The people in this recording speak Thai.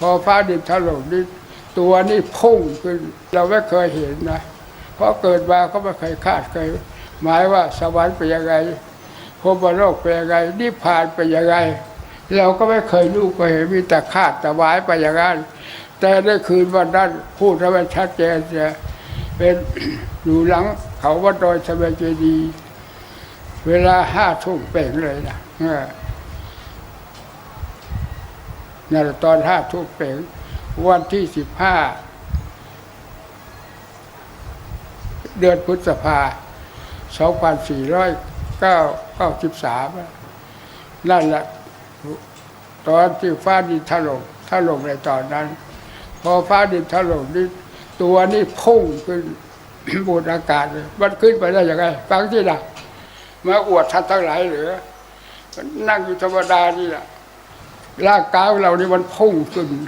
พอฟ้าดินถล่มนี่ตัวนี่พุ่งขึ้น เราไม่เคยเห็นนะ เพราะเกิดมาก็ไม่เคยคาดเคยหมายว่าสวรรค์เป็นยังไงพรมโลกเป็นยังไงนิพพานเป็นยังไง เราก็ไม่เคยรู้ก็เห็นมีแต่คาดแต่หมายไปอย่างนั้นแต่ในคืนวันนั้นพูดให้มันชัดเจนจะเป็นอยู่หลังเขาวัดดอยสะเมเจดี เวลาห้าทุ่มเป่งเลยนะ นั่นแหละตอนห้าทุ่มเป่งวันที่สิบห้าเดือนพฤษภาสองพันสี่ร้อยเก้าเก้าสิบสามนั่นแหละตอนที่ฟ้าดินถล่มถล่มในตอนนั้น พอฟ้าดินถล่มนี่ตัวนี่พุ่งขึ้นบนอากาศมันขึ้นไปได้ยังไงฟังที่นะมาอวดท่านทั้งหลายเหรือนนั่งอยู่ธรรมดานี่แหละ ร่างกายเรานี่มันพุ่งขึ้น